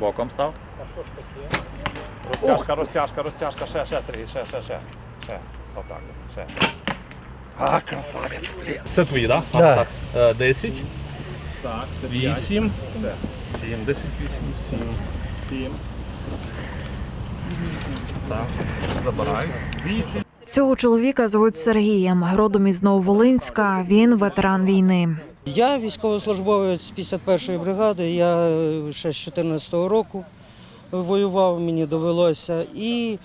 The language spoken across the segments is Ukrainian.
Боком став. А що ж таке? Розтяжка, розтяжка, розтяжка, ще, ще, Сергій, ще, ще, ще. Ще. Отак ось, ще. А, красавець, блін. Це твої, так? Да. Так. Е, 10, Так, 8, 7, Де? 10, 8, 7. Сім. Так. Забирай. Вісім. Цього чоловіка звуть Сергієм. Родом із Нововолинська. Він ветеран війни. Я військовослужбовець 51-ї бригади. Я ще з 14-го року воював, мені довелося. І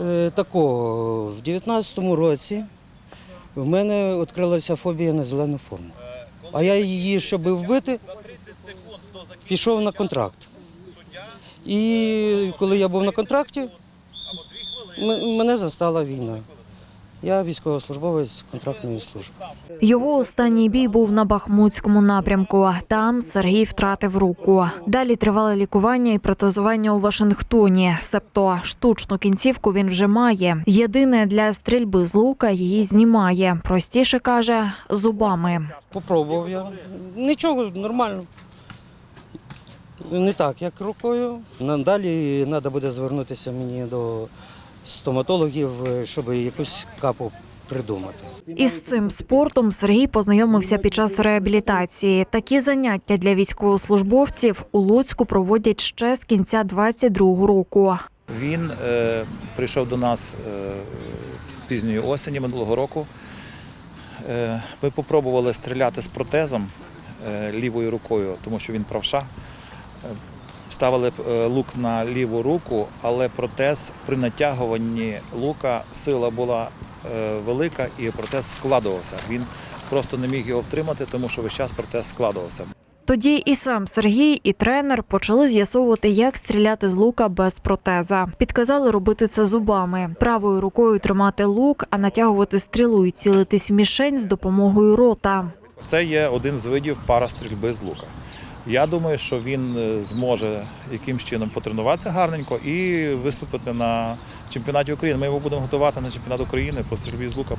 е, такого, в 19-му році в мене відкрилася фобія на зелену форму. А я її, щоб вбити, пішов на контракт. І коли я був на контракті, мене застала війна. Я військовослужбовець контрактної служби. Його останній бій був на Бахмутському напрямку. Там Сергій втратив руку. Далі тривало лікування і протезування у Вашингтоні. Себто штучну кінцівку він вже має. Єдине для стрільби з лука її знімає. Простіше каже зубами. Попробував я. Нічого, нормально. Не так, як рукою. Надалі треба буде звернутися мені до стоматологів, щоб якусь капу придумати. Із цим спортом Сергій познайомився під час реабілітації. Такі заняття для військовослужбовців у Луцьку проводять ще з кінця 22-го року. Він е, прийшов до нас е, пізньої осені минулого року. Е, ми спробували стріляти з протезом е, лівою рукою, тому що він правша. Ставили е, лук на ліву руку, але протез при натягуванні лука сила була е, велика і протез складувався. Він просто не міг його втримати, тому що весь час протез складувався. Тоді і сам Сергій, і тренер почали з'ясовувати, як стріляти з лука без протеза. Підказали робити це зубами, правою рукою тримати лук, а натягувати стрілу і цілитись в мішень з допомогою рота. Це є один з видів парастрільби з лука. Я думаю, що він е, зможе якимсь чином потренуватися гарненько і виступити на чемпіонаті України. Ми його будемо готувати на чемпіонат України по стрільбі з лука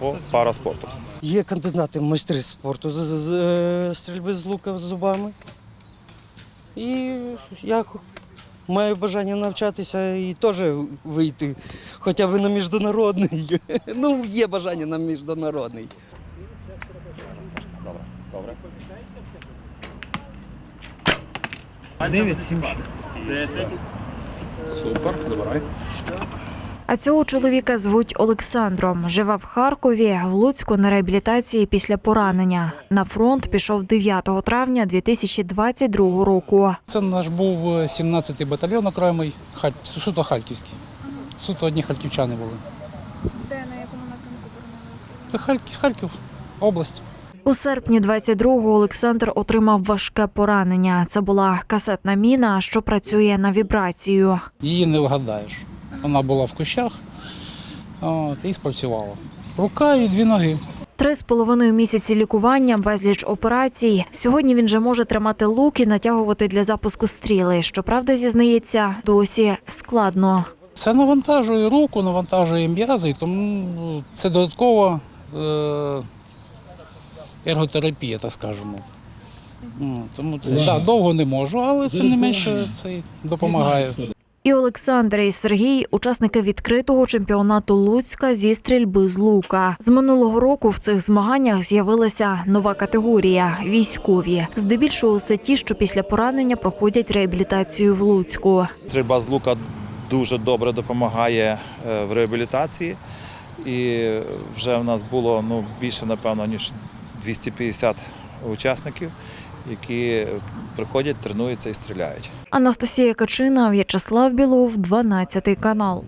по параспорту. Є кандидати в майстри спорту з, з- з е, стрільби з лука з зубами. І я маю бажання навчатися і теж вийти хоча б на міжнародний. Ну, є бажання на міжнародний. Добре, добре. 9, 7, 6. 10. Супер, забирай. А цього чоловіка звуть Олександром. Живе в Харкові, в Луцьку на реабілітації після поранення. На фронт пішов 9 травня 2022 року. Це наш був е, 17-й батальйон окремий, суто харківський. Суто одні харківчани були. Де на якому напрямку Харків, Харків, область. У серпні 22-го Олександр отримав важке поранення. Це була касетна міна, що працює на вібрацію. Її не вгадаєш. Вона була в кущах от, і спрацювала. Рука і дві ноги. Три з половиною місяці лікування, безліч операцій. Сьогодні він вже може тримати лук і натягувати для запуску стріли. Щоправда, зізнається, досі складно. Це навантажує руку, навантажує м'язи, тому це додаткова е, ерготерапія, так скажемо. Ну, Тому це да, довго не можу, але тим не менше це допомагає. І Олександр і Сергій учасники відкритого чемпіонату Луцька зі стрільби з лука. З минулого року в цих змаганнях з'явилася нова категорія військові. Здебільшого все ті, що після поранення проходять реабілітацію в Луцьку. Стрільба з лука дуже добре допомагає е, в реабілітації. І вже в нас було ну, більше, напевно, ніж 250 учасників, які приходять, тренуються і стріляють. Анастасія Качина, В'ячеслав Білов, 12 канал.